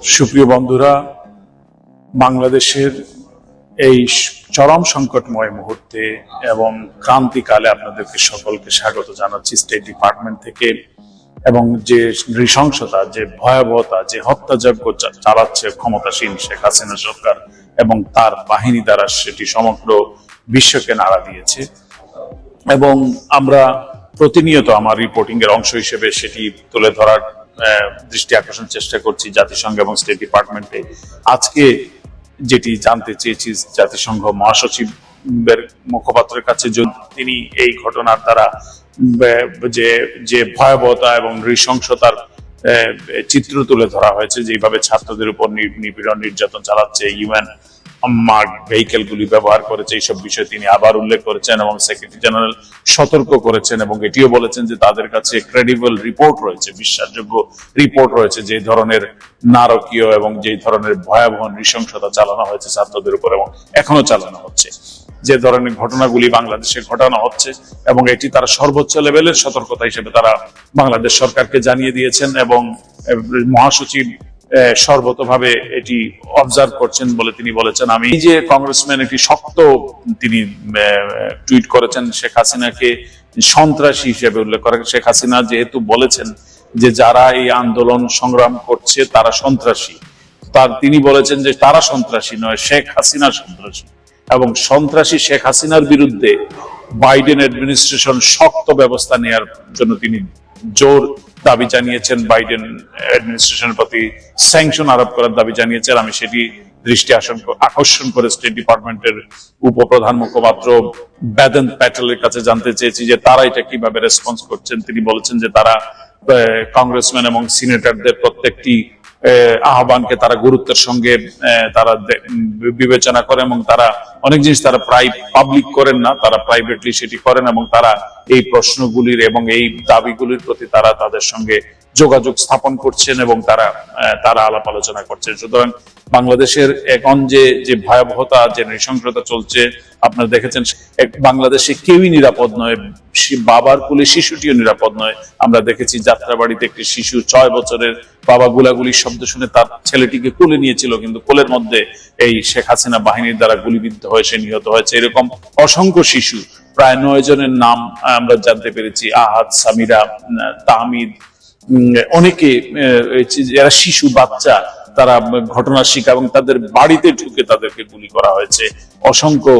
সুপ্রিয় বন্ধুরা, বাংলাদেশের এই চরম সংকটময় মুহূর্তে এবং ক্রান্তিকালে আপনাদেরকে সকলকে স্বাগত জানাচ্ছি স্টেট ডিপার্টমেন্ট থেকে এবং যে নৃশংসতা, যে ভয়াবহতা, যে হত্যাযজ্ঞ চালাচ্ছে ক্ষমতাসীন শেখ হাসিনা সরকার এবং তার বাহিনী দ্বারা সেটি সমগ্র বিশ্বকে নাড়া দিয়েছে এবং আমরা প্রতিনিয়ত আমার রিপোর্টিং এর অংশ হিসেবে সেটি তুলে ধরার দৃষ্টি আকর্ষণ চেষ্টা করছি জাতিসংঘ এবং স্টেট ডিপার্টমেন্টে। আজকে যেটি জানতে চেয়েছি, জাতিসংঘ মহাসচিবের মুখপাত্রের কাছে তিনি এই ঘটনার দ্বারা যে যে ভয়াবহতা এবং নৃশংসতার চিত্র তুলে ধরা হয়েছে, যেভাবে ছাত্রদের উপর নিপীড়ন নির্যাতন চালাচ্ছে ইউএন মার্ক ভেহিকেল গুলি ব্যবহার করেছে, এইসব বিষয়ে তিনি আবার উল্লেখ করেছেন এবং সেক্রেটারি জেনারেল সতর্ক করেছেন এবং এটিও বলেছেন যে তাদের কাছে ক্রেডিবল রিপোর্ট রয়েছে, বিশ্বাসযোগ্য রিপোর্ট রয়েছে যে ধরনের নারকীয় এবং যে ধরনের ভয়াবহ নৃশংসতা চালানো হয়েছে ছাত্রদের উপর এবং এখনও চালানো হচ্ছে। যে ধরনের ঘটনাগুলি বাংলাদেশে ঘটানো হচ্ছে এবং এটি তারা সর্বোচ্চ লেভেলের সতর্কতা হিসেবে তারা বাংলাদেশ সরকারকে জানিয়ে দিয়েছেন এবং মহাসচিব সর্বতভাবে এটি অবজার্ভ করছেন বলে তিনি বলেছেন। আমি যে কংগ্রেসম্যান একটি শক্ত তিনি টুইট করেছেন শেখ হাসিনাকে সন্ত্রাসী হিসেবে উল্লেখ করে শেখ হাসিনা যেহেতু বলেছেন যে যারা এই আন্দোলন সংগ্রাম করছে তারা সন্ত্রাসী। তার, তিনি বলেছেন যে তারা সন্ত্রাসী নয়, শেখ হাসিনা সন্ত্রাসী। এবং সন্ত্রাসী শেখ হাসিনার বিরুদ্ধে বাইডেন অ্যাডমিনিস্ট্রেশন শক্ত ব্যবস্থা নেয়ার জন্য তিনি জোর দাবি জানিয়েছেন বাইডেন অ্যাডমিনিস্ট্রেশনের প্রতি স্যাংশন আরোপ করার দাবি জানিয়েছেন। আমি সেটি দৃষ্টি আসন- আকর্ষণ করে স্টেট ডিপার্টমেন্টের উপপ্রধান মুখপাত্র বেদন প্যাটেলের কাছে জানতে চেয়েছি যে তারা এটা কীভাবে রেসপন্স করছেন। তিনি বলেছেন যে তারা কংগ্রেসম্যান এবং সিনেটরদের প্রত্যেকটি আহ্বানকে তারা গুরুত্বের সঙ্গে তারা বিবেচনা করে এবং তারা অনেক জিনিস তারা প্রায় পাবলিক করেন না, তারা প্রাইভেটলি সেটি করেন এবং তারা এই প্রশ্নগুলির এবং এই দাবিগুলির প্রতি তারা তাদের সঙ্গে যোগাযোগ স্থাপন করছেন এবং তারা তারা আলাপ আলোচনা করছেন। সুতরাং বাংলাদেশের এখন যে যে ভয়াবহতা, যে নৃশংসতা চলছে আপনারা দেখেছেন বাংলাদেশে কেউই নিরাপদ নয় বাবার কোলে শিশুটিও নিরাপদ নয়। আমরা দেখেছি যাত্রাবাড়িতে একটি শিশু ছয় বছরের বাবা গুলাগুলির শব্দ শুনে তার ছেলেটিকে কোলে নিয়েছিল, কিন্তু কোলের মধ্যে এই শেখ হাসিনা বাহিনীর দ্বারা গুলিবিদ্ধ হয়ে সে নিহত হয়েছে। এরকম অসংখ্য শিশু, প্রায় নয় জনের নাম আমরা জানতে পেরেছি, আহাদ, সামিরা তাহমিদ অনেকে যারা শিশু, বাচ্চা তারা ঘটনার শিকার এবং তাদের বাড়িতে ঢুকে তাদেরকে গুলি করা হয়েছে। অসংখ্য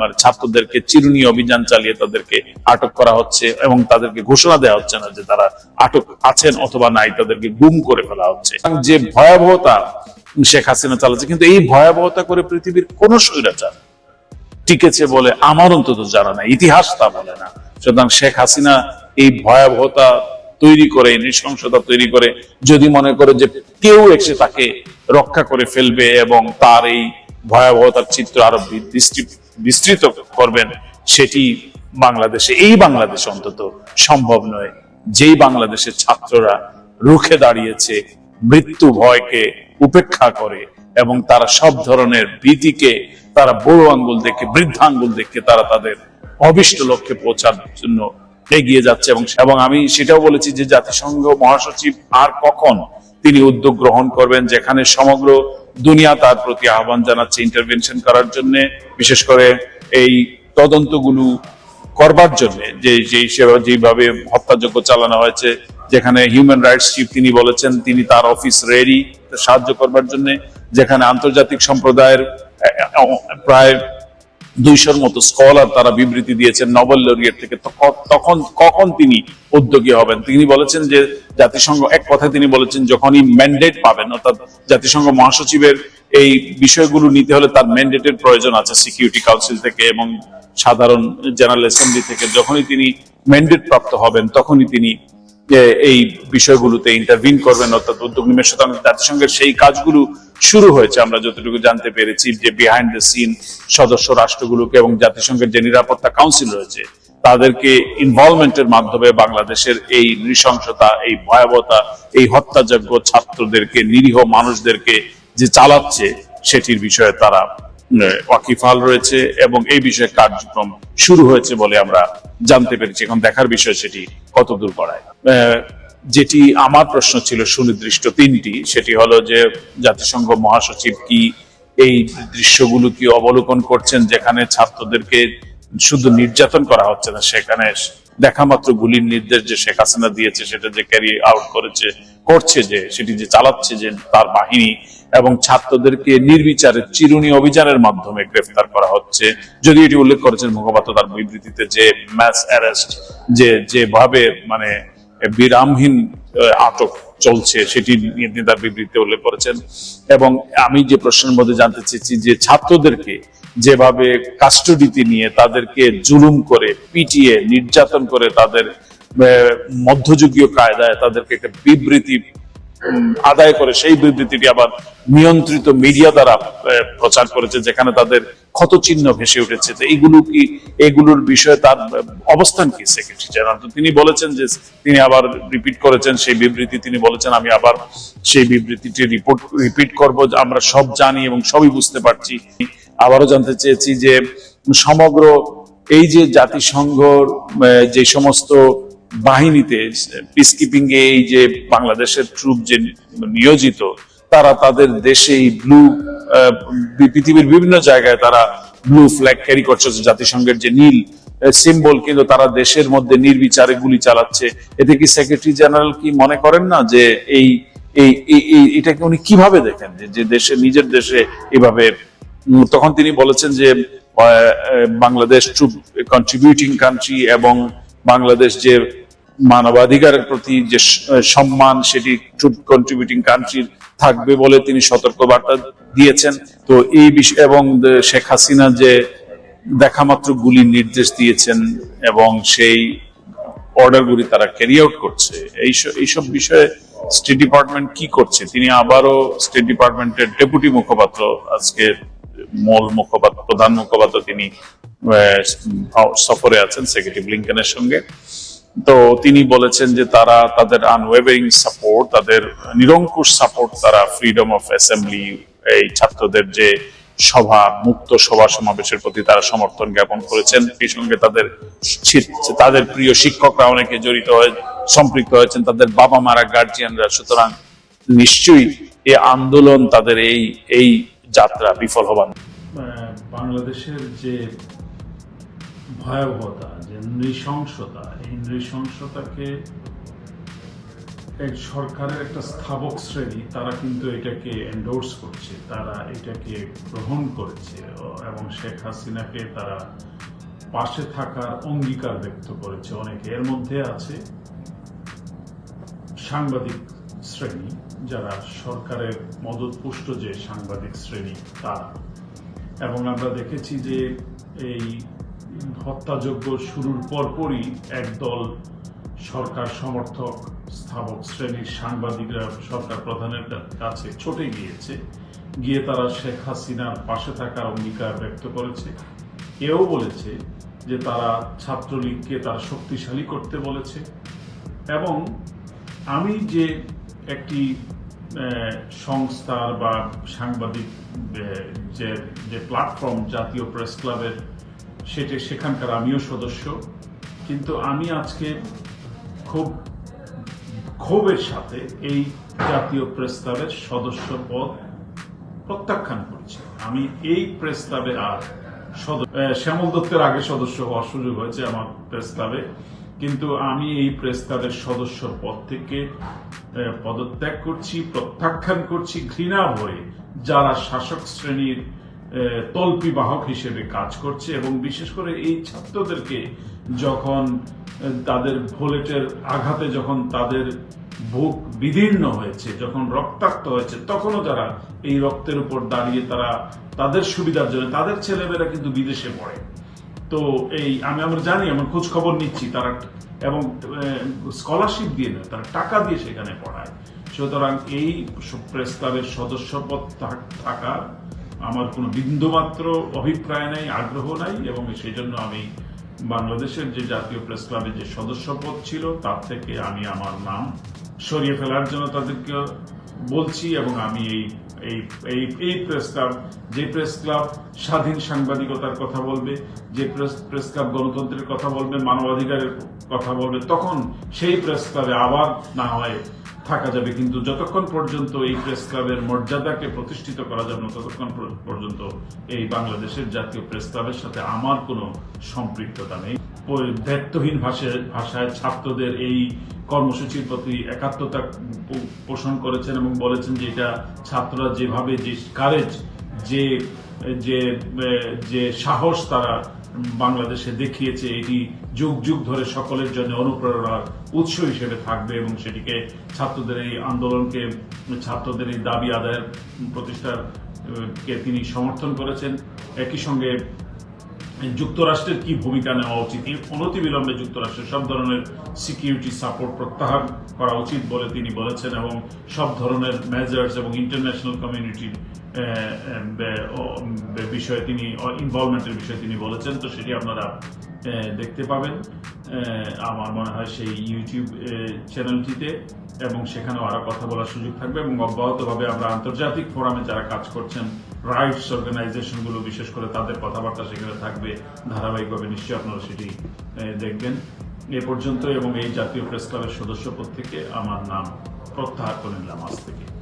মানে ছাত্রদেরকে চিরুনি অভিযান চালিয়ে তাদেরকে আটক করা হচ্ছে এবং তাদেরকে ঘোষণা দেওয়া হচ্ছে না যে তারা আটক আছেন অথবা নাই, তাদেরকে গুম করে ফেলা হচ্ছে। যে ভয়াবহতা শেখ হাসিনা চালাচ্ছে, কিন্তু এই ভয়াবহতা করে পৃথিবীর কোন স্বৈরাচার টিকেছে বলে আমার অন্তত জানা নাই, ইতিহাস তা বলে না। সুতরাং শেখ হাসিনা এই ভয়াবহতা তৈরি করে, নৃশংসতা তৈরি করে, যদি মনে করে যে কেউ এসে তাকে রক্ষা করে ফেলবে এবং তার এই ভয়াবহতার চিত্র আরও বিস্তৃত করবেন, সেটি বাংলাদেশে, এই বাংলাদেশে অন্তত সম্ভব নয়। যেই বাংলাদেশের ছাত্ররা রুখে দাঁড়িয়েছে, মৃত্যু ভয়কে উপেক্ষা করে এবং তারা সব ধরনের ভীতিকে, তারা বড় আঙ্গুল দেখে, বৃদ্ধাঙ্গুল দেখে তারা তাদের অভিষ্ট লক্ষ্যে পৌঁছার জন্য এগিয়ে যাচ্ছে এবং এবং আমি সেটাও বলেছি যে জাতিসংঘ মহাসচিব আর কখন তিনি উদ্যোগ গ্রহণ করবেন, যেখানে সমগ্র দুনিয়া তার প্রতি আহ্বান জানাচ্ছে ইন্টারভেনশন করার জন্য, বিশেষ করে এই তদন্তগুলো করবার জন্য, যে যেভাবে হত্যাযজ্ঞ চালানো হয়েছে, যেখানে হিউম্যান রাইটস চিফ তিনি বলেছেন তিনি তার অফিস রেডি সাহায্য করবার জন্য, যেখানে আন্তর্জাতিক সম্প্রদায়ের প্রায় দুইশোর মতো স্কলার তারা বিবৃতি দিয়েছেন নোবেল লরিয়েট থেকে। তখ- তখন, কখন তিনি উদ্যোগী হবেন? তিনি বলেছেন যে, জাতিসংঘ, এক কথায় তিনি বলেছেন, যখনই ম্যান্ডেট পাবেন, অর্থাৎ জাতিসংঘ মহাসচিবের এই বিষয়গুলো নিতে হলে তার ম্যান্ডেটের প্রয়োজন আছে সিকিউরিটি কাউন্সিল থেকে এবং সাধারণ জেনারেল অ্যাসেম্বলি থেকে। যখনই তিনি ম্যান্ডেট প্রাপ্ত হবেন, তখনই তিনি এই বিষয়গুলোতে ইন্টারভিন করবেন, অর্থাৎ উদ্যোগ নিবে সুতরাং জাতিসংঘের সেই কাজগুলো শুরু হয়েছে, আমরা যতটুকু জানতে পেরেছি যে বিহাইন্ড দ্য সিন সদস্য রাষ্ট্রগুলোকে এবং জাতিসংঘের যে নিরাপত্তা কাউন্সিল রয়েছে, তাদেরকে ইনভলভমেন্টের মাধ্যমে বাংলাদেশের এই নৃশংসতা, এই ভয়াবহতা, এই হত্যাযজ্ঞ ছাত্রদেরকে, নিরীহ মানুষদেরকে যে চালাচ্ছে, সেটির বিষয়ে তারা ওয়াকিফাল রয়েছে এবং এই বিষয়ে কার্যক্রম শুরু হয়েছে বলে আমরা জানতে পেরেছি। এখন দেখার বিষয় সেটি কতদূর আহ, যেটি আমার প্রশ্ন ছিল সুনির্দিষ্ট তিনটি। সেটি হলো যে জাতিসংঘ মহাসচিব কি এই দৃশ্যগুলো কি অবলোকন করছেন যেখানে ছাত্রদেরকে শুধু নির্যাতন করা হচ্ছে না সেখানে দেখা মাত্র গুলির নির্দেশ যে শেখ হাসিনা দিয়েছে সেটা যে ক্যারি আউট করেছে করছে যে সেটি যে চালাচ্ছে যে তার বাহিনী এবং ছাত্রদেরকে নির্বিচারে চিরুনি অভিযানের মাধ্যমে গ্রেফতার করা হচ্ছে। যদি এটি উল্লেখ করেছেন মুখপাত্র তার বিবৃতিতে যে ম্যাস অ্যারেস্ট যে যেভাবে মানে বিরামহীন আটক চলছে সেটি তিনি তার বিবৃতিতে উল্লেখ করেছেন। এবং আমি যে প্রশ্নের মধ্যে জানতে চেয়েছি যে ছাত্রদেরকে যেভাবে কাস্টডিতে নিয়ে তাদেরকে জুলুম করে, পিটিয়ে, নির্যাতন করে তাদের মধ্যযুগীয় কায়দায় তাদেরকে একটা বিবৃতি আদায় করে, সেই বিবৃতিটি আবার নিয়ন্ত্রিত মিডিয়া দ্বারা প্রচার করেছে, যেখানে তাদের ক্ষত চিহ্ন ভেসে উঠেছে তো এইগুলো কি এগুলোর বিষয়ে তার অবস্থান কি সেক্রেটারি জেনারেল তিনি বলেছেন যে তিনি আবার রিপিট করেছেন সেই বিবৃতি, তিনি বলেছেন, আমি আবার সেই বিবৃতিটি রিপোর্ট রিপিট করব আমরা সব জানি এবং সবই বুঝতে পারছি। আবারও জানতে চেয়েছি যে সমগ্র এই যে জাতিসংঘর যে সমস্ত বাহিনীতে পিস কিপিং এ এই যে বাংলাদেশের ট্রুপ যে নিয়োজিত, তারা তাদের দেশে ব্লু পৃথিবীর বিভিন্ন জায়গায় তারা ব্লু ফ্ল্যাগ ক্যারি করছে জাতিসংঘের যে নীল সিম্বল কিন্তু তারা দেশের মধ্যে নির্বিচারে গুলি চালাচ্ছে। এতে কি সেক্রেটারি জেনারেল কি মনে করেন না যে এই এই এটাকে উনি কীভাবে দেখেন? যে- দেশে, নিজের দেশে এভাবে তখন তিনি বলেছেন যে বাংলাদেশ ট্রুপ কন্ট্রিবিউটিং কান্ট্রি এবং বাংলাদেশ যে মানবাধিকারের প্রতি যে সম্মান, সেটি কন্ট্রিবিউটিং কান্ট্রির থাকবে বলে তিনি সতর্ক বার্তা দিয়েছেন। তো এই বিষয় এবং শেখ হাসিনা যে দেখা মাত্র গুলির নির্দেশ দিয়েছেন এবং সেই অর্ডারগুলি তারা ক্যারি আউট করছে এইসব এইসব বিষয়ে স্টেট ডিপার্টমেন্ট কি করছে? তিনি আবারও স্টেট ডিপার্টমেন্টের ডেপুটি মুখপাত্র আজকে মূল মুখপাত্র প্রধান মুখপাত্র তিনি সফরে আছেন সেক্রেটারি ব্লিংকেনের সঙ্গে। তো তিনি বলেছেন যে তারা তাদের আনওয়েভারিং সাপোর্ট তাদের নিরঙ্কুশ সাপোর্ট তারা ফ্রিডম অফ অ্যাসেম্বলি এই ছাত্রদের যে সভা, মুক্ত সভা সমাবেশের প্রতি তারা সমর্থন জ্ঞাপন করেছেন। এই সঙ্গে তাদের তাদের প্রিয় শিক্ষকরা অনেকে জড়িত হয়ে, সম্পৃক্ত হয়েছেন। তাদের বাবা মারা গার্জিয়ানরা সুতরাং নিশ্চয়ই এই আন্দোলন তাদের এই এই যাত্রা বিফল হবার বাংলাদেশের যে ভয়াবহতা, যে নৃশংসতা, এই নৃশংসতাকে এক সরকারের একটা স্থাবক শ্রেণি, তারা কিন্তু এটাকে এন্ডোর্স করছে, তারা এটাকে গ্রহণ করেছে, এবং শেখ হাসিনাকে তারা পাশে থাকার অঙ্গীকার ব্যক্ত করেছে। অনেকে এর মধ্যে আছে সাংবাদিক শ্রেণি, যারা সরকারের মদতপুষ্ট যে সাংবাদিক শ্রেণি তারা। এবং আমরা দেখেছি যে এই হত্যাযজ্ঞ শুরুর পরপরই একদল সরকার সমর্থক স্থাপক শ্রেণির সাংবাদিকরা সরকার প্রধানের কাছে ছুটে গিয়েছে। গিয়ে তারা শেখ হাসিনার পাশে থাকার অঙ্গীকার ব্যক্ত করেছে। এও বলেছে যে তারা ছাত্রলীগকে তারা শক্তিশালী করতে বলেছে। এবং আমি যে একটি সংস্থার বা সাংবাদিক যে যে প্ল্যাটফর্ম জাতীয় প্রেস ক্লাবের সেটা, সেখানকার আমিও সদস্য। কিন্তু আমি আজকে খুব, ক্ষোভের সাথে এই জাতীয় প্রেস ক্লাবের সদস্য পদ প্রত্যাখ্যান করছি। আমি এই প্রেস ক্লাবে আর শ্যামল দত্তের আগে সদস্য হওয়ার সুযোগ হয়েছে আমার প্রেস ক্লাবে কিন্তু আমি এই প্রেস ক্লাবের সদস্য পদ থেকে পদত্যাগ করছি, প্রত্যাখ্যান করছি, ঘৃণা হয়ে যারা শাসক শ্রেণির তল্পি বাহক হিসেবে কাজ করছে এবং বিশেষ করে এই ছাত্রদেরকে যখন তাদের ভোলেটের আঘাতে যখন তাদের বুক বিদীর্ণ হয়েছে, যখন রক্তাক্ত হয়েছে, তখনও যারা এই রক্তের উপর দাঁড়িয়ে তারা তাদের সুবিধার জন্য, তাদের ছেলেমেয়েরা কিন্তু বিদেশে পড়ে। তো এই, আমি আমরা জানি, আমার খোঁজ খবর নিচ্ছি, তারা, এবং স্কলারশিপ দিয়ে নয় তারা টাকা দিয়ে সেখানে পড়ায়। সুতরাং এই প্রেস ক্লাবের সদস্যপদ থাকার আমার কোনো বিন্দুমাত্র অভিপ্রায় নাই, আগ্রহ নাই, এবং সেই জন্য আমি বাংলাদেশের যে জাতীয় প্রেস ক্লাবের যে সদস্যপদ ছিল, তার থেকে আমি আমার নাম সরিয়ে ফেলার জন্য তাদেরকে বলছি এবং আমি এই এই এই প্রেস ক্লাব যে প্রেস ক্লাব স্বাধীন সাংবাদিকতার কথা বলবে, যে প্রেস প্রেস ক্লাব গণতন্ত্রের কথা বলবে, মানবাধিকারের কথা বলবে, তখন সেই প্রেস ক্লাবে আবার না হয় থাকা যাবে। কিন্তু যতক্ষণ পর্যন্ত এই প্রেস ক্লাবের মর্যাদাকে প্রতিষ্ঠিত করা যাবে না, ততক্ষণ পর্যন্ত এই বাংলাদেশের জাতীয় প্রেস ক্লাবের সাথে আমার কোনো সম্পৃক্ততা নেই। দায়িত্বহীন ভাষায় ভাষায় ছাত্রদের এই কর্মসূচির প্রতি একাত্মতা পোষণ করেছেন এবং বলেছেন যে এটা ছাত্ররা যেভাবে যে কারেজ যে যে যে সাহস তারা বাংলাদেশে দেখিয়েছে, এটি যুগ যুগ ধরে সকলের জন্য অনুপ্রেরণার উৎস হিসেবে থাকবে এবং সেটিকে ছাত্রদের এই আন্দোলনকে, ছাত্রদের এই দাবি আদায়ের প্রতিষ্ঠার কে তিনি সমর্থন করেছেন। একই সঙ্গে যুক্তরাষ্ট্রের কি ভূমিকা নেওয়া উচিত? অনতিবিলম্বে যুক্তরাষ্ট্রের সব ধরনের সিকিউরিটি সাপোর্ট প্রত্যাহার করা উচিত বলে তিনি বলেছেন এবং সব ধরনের মেজার্স এবং ইন্টারন্যাশনাল কমিউনিটির বিষয়ে তিনি ইনভলভমেন্টের বিষয়ে তিনি বলেছেন। তো সেটি আপনারা দেখতে পাবেন। আমার মনে হয় সেই ইউটিউব চ্যানেলটিতে এবং সেখানে আরও কথা বলার সুযোগ থাকবে এবং অব্যাহতভাবে আমরা আন্তর্জাতিক ফোরামে যারা কাজ করছেন, রাইটস অর্গানাইজেশনগুলো বিশেষ করে তাদের কথাবার্তা সেখানে থাকবে, ধারাবাহিকভাবে নিশ্চয়ই আপনারা সেটি দেখবেন। এ পর্যন্ত এবং এই জাতীয় প্রেস ক্লাবের সদস্য পদ থেকে আমার নাম প্রত্যাহার করে নিলাম আজ থেকে।